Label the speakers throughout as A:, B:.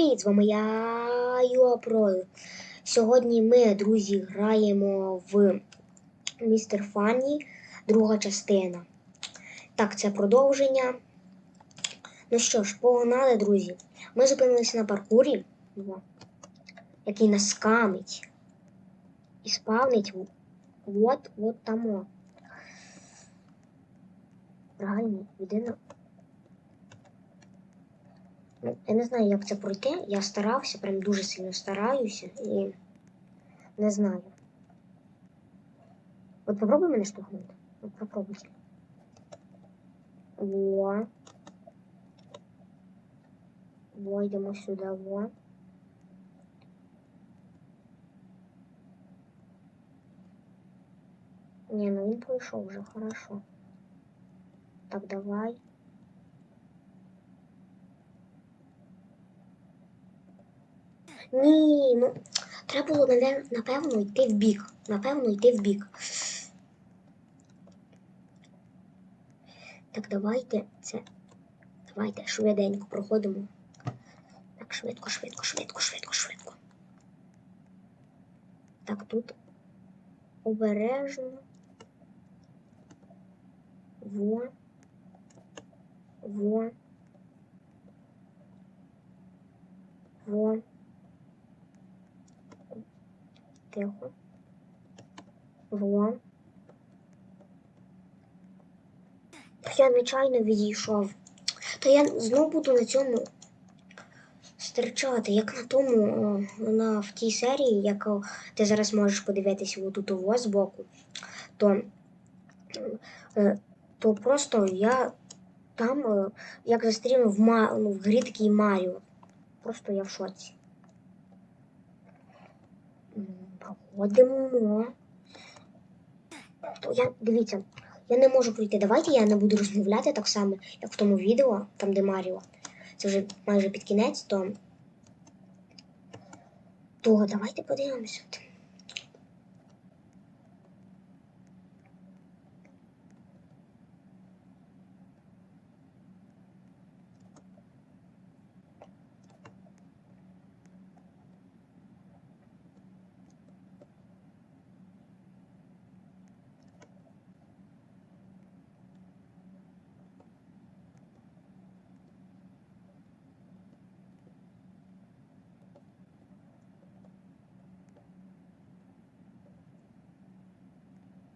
A: привіт! З вами я Юапрою. Сьогодні ми, друзі, граємо в Містер Фанні, друга частина. Так, це продовження. Ну що ж, погнали, друзі. Ми зупинилися на паркурі, який нас скамить. І спавнить от, от там. Правильно, єдине. Я не знаю, як це пройти. Я старався, прям дуже сильно стараюся і не знаю. От попробуй мене штовхнути. От попробуй. Во. Во, йдемо сюди, во. Не, ну він пройшов вже, хорошо. Так, давай. Ні, ну треба було напевно йти в бік. Напевно, йти в бік. Так, давайте це. Давайте швиденько проходимо. Так, швидко, швидко, швидко, швидко, швидко. Так, тут обережно. Во. Во. Во. Тихо. Во. Я нечайно відійшов. Та я знову буду на цьому стирчати, як на тому, на, в тій серії, яку ти зараз можеш подивитися отут ово збоку, то, е, то просто я там, е, як застрімив в, ну, в грі такий Маріо. Просто я в шоці. Проходимо. То я, дивіться, я не можу пройти. Давайте я не буду розмовляти так само, як в тому відео, там де Маріо. Це вже майже під кінець, то. То давайте подивимося.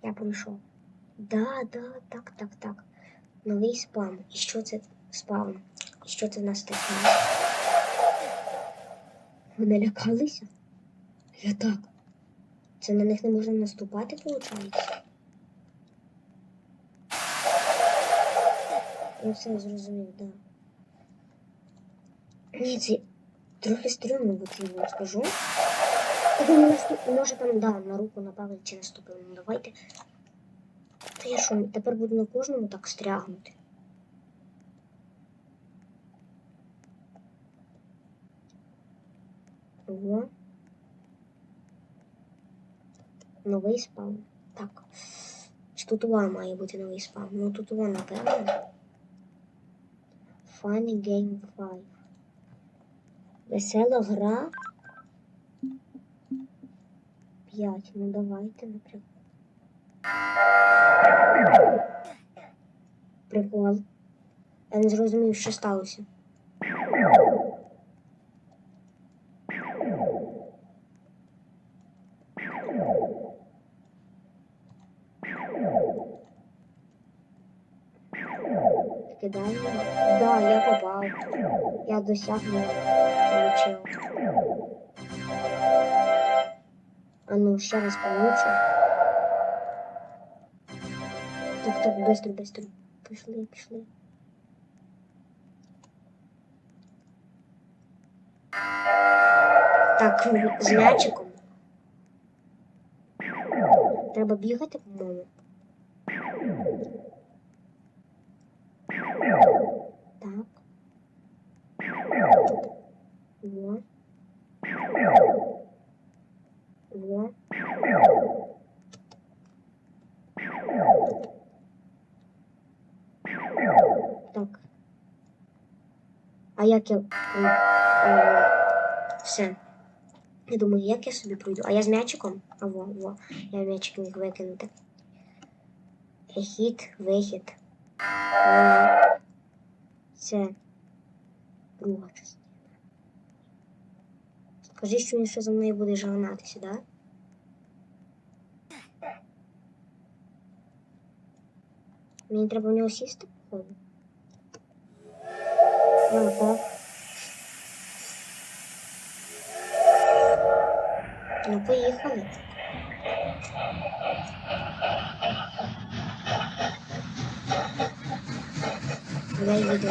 A: Я пройшов. Да, да, так, так, так. Новий спам. І що це спам? І що це в нас таке? Ви не лякалися? Я так. Це на них не можна наступати, виходить? Я все зрозумів, так. Да. Ні, це трохи стрімно виключно скажу. Він наступ... може там, да, на руку напали чи наступив. Ну давайте. Та я що, тепер буду на кожному так стрягнути. Ого. Новий спаун. Так. Тут ува має бути новий спаун? Ну тут ува, напевно. Funny Game 5. Весела гра. 5. Ну давайте, наприклад. Прикол. Я не зрозумів, що сталося. Кидаємо. Да, я попав. Я досяг не. А ну, ще раз повернуться. Так, так, быстро, быстро. Пішли, пішли. Так, з м'ячиком. Треба бігати, по-моєму. А як я. Все. Я думаю, як я собі пройду. А я з м'ячиком? А во, во. Я м'ячик міг викинути. Хід, вихід. Це друга частина. Скажи, що він ще за мною буде жагнатися, да? Мені треба в нього сісти, походу. Ну. Ну, поїхали. Я їду.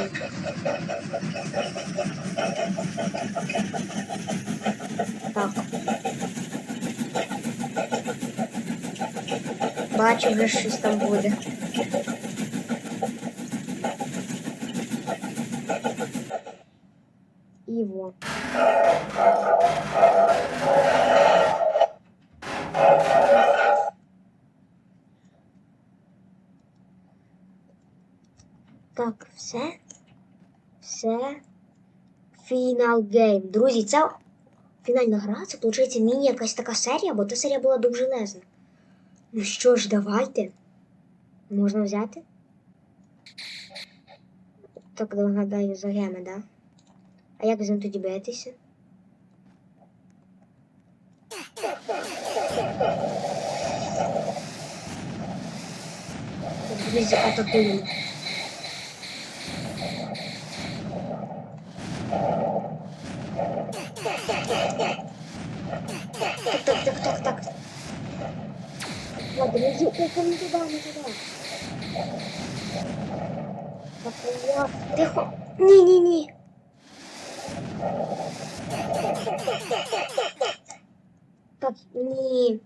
A: Так. Бачу, вже щось там буде. І. Так, все. Все. Фінал гейм. Друзі, це фінальна гра, це виходить міні якась така серія, бо та серія була довжелезна. Ну що ж, давайте. Можна взяти? Так догадаю за геми, да? А як з ним тоді битися? Друзі, атакуємо. Так, так, так, так, так. Ладно, не тільки не туди, не туди. Так, я... Тихо. Ні, ні, ні. Так, ні.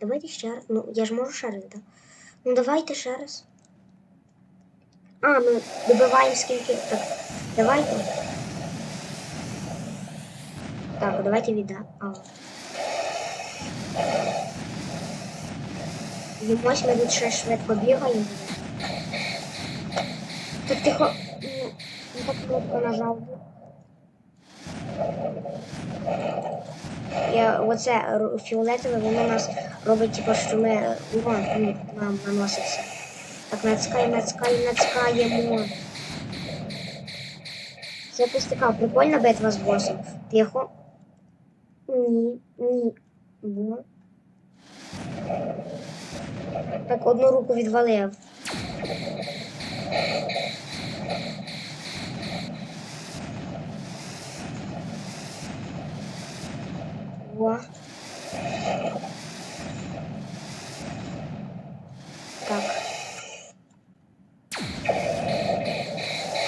A: Давайте ще раз. Ну, я ж можу ще раз, так? Ну, давайте ще раз. А, ми добиваємо скільки. Так, давайте. Так, давайте відда. А. І ось ми тут ще швидко бігаємо. Так тихо. Ну, ну так кнопку нажав. Я, оце фіолетове, воно нас робить, типу, що ми урон ну, нам наноситься. Так, нацькаємо, нацькаємо, нацькаємо. Це якась така прикольна битва з босом. Тихо. Ні, ні. Бо. Так, одну руку відвалив. Во. Так.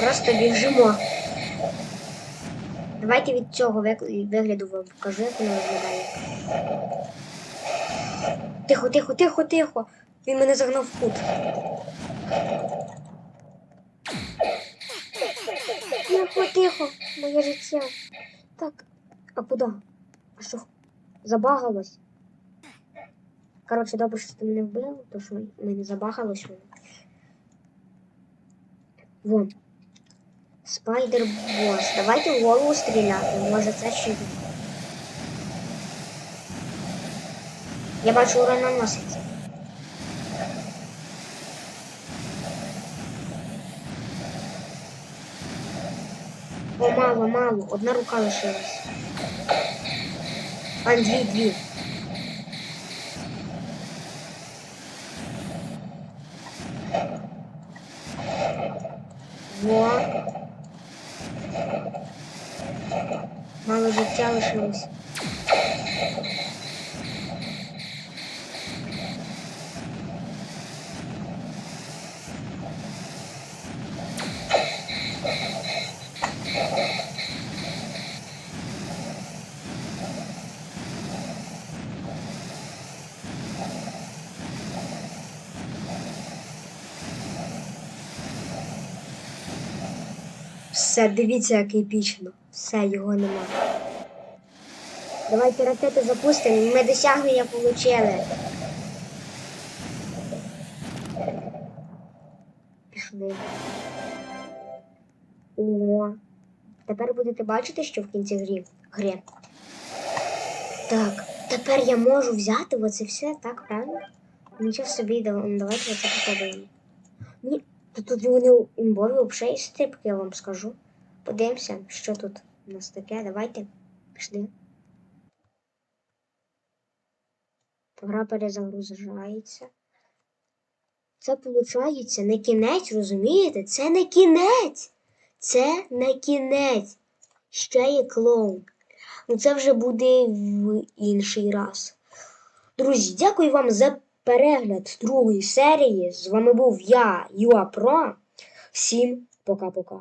A: Просто біжимо. Давайте від цього вигляду вам покажу, як воно виглядає. Тихо, тихо, тихо, тихо. Він мене загнав в кут. Тихо, тихо, моє життя. Так, а куди? А що? Забагалось? Коротше, добре, що ти мене вбив, то що мене забагалось воно. Вон. Спайдер бос. Давайте в голову стріляти. Може це ще. Я бачу урон наноситься. О, мало, мало. Одна рука лишилась. А, дві, дві. Во. Мало життя Все, дивіться, як епічно. Все, його нема. Давайте ракети запустимо. Ми досягнення отримали. Пішли. О. Тепер будете бачити, що в кінці грі гри. Так, тепер я можу взяти оце все, так, правильно? Нічого собі, давайте оце попробуємо. Ні, та тут вони імбові взагалі стрибки, я вам скажу. Подивимося, що тут у нас таке. Давайте. Пішли. Гра перезагружається. Це виходить не кінець, розумієте? Це не кінець. Це не кінець. Ще є клоун. Ну це вже буде в інший раз. Друзі, дякую вам за перегляд другої серії. З вами був я, Юа Про. Всім пока-пока.